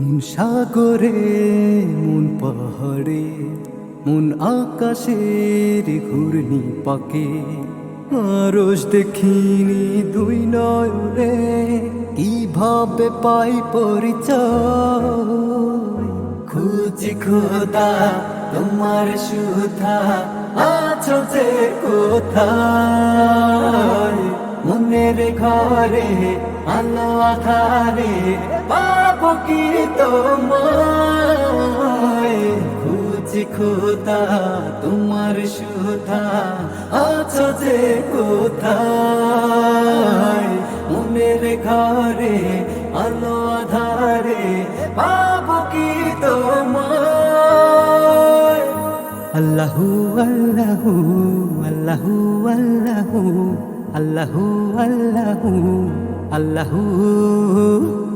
মন সাগরে, মন পাহাড়ে, মন আকাশের ঘূর্ণি পাকে। আরস দেখিনি দুই নয়নে, কীভাবে পাই পরিচয়? খুঁজি খোদা, তোমার সুধা, আছো যে কোথায়? মনের ঘরে, আলো আধারে পাখি তোমায়। খুঁজি খোদা, তোমার সুধা, আছো যে কোথায়? মনের ঘরে, আলো আধারে, পাবো কি তোমায়? আল্লাহু আল্লাহু আল্লাহু আল্লাহু আল্লাহু আল্লাহু আল্লাহু।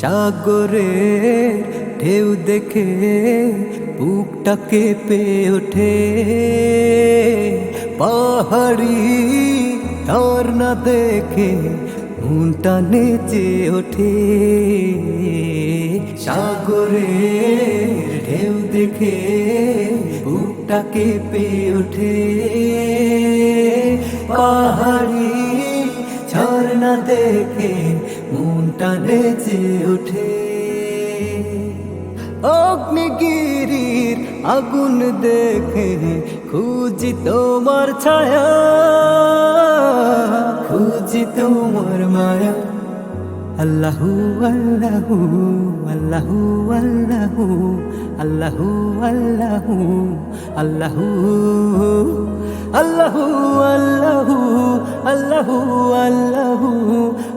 সাগরে ঢেউ দেখে বুকটা কেঁপে ওঠে। পাহাড়ি ধর না দেখে মনটা নেচে ওঠে। সাগরে ঢেউ দেখে বুকটা কেঁপে ওঠে। পাহাড়ি ঝর্ণা দেখে মনটা নেচে ওঠে অগ্নিগিরির আগুন দেখে খুঁজি তোমার ছায়া খুঁজি তোমার মায়া আল্লাহু আল্লাহু আল্লাহু আল্লাহু আল্লাহু আল্লাহু আল্লাহু আল্লাহু আল্লাহু আল্লাহু আল্লাহু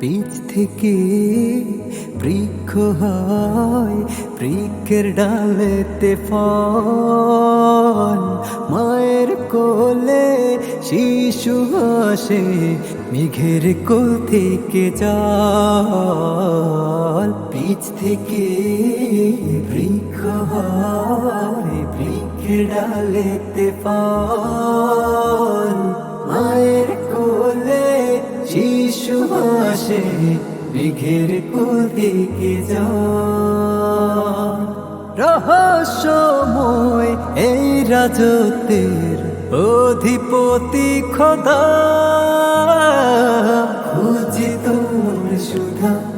বীজ থেকে বৃক্ষ হয়, বৃক্ষের ডালেতে ফল। মায়ের কোলে শিশু হাসে মেঘের কোল থেকে জল। বীজ থেকে বৃক্ষ হয়, বৃক্ষের ডালেতে ফল। মায়ের সুবাসে বিঘের কুদিকে যা। রহস্যময় এই রাজত্বের অধিপতি খোদা। খুঁজি তোর সুধা।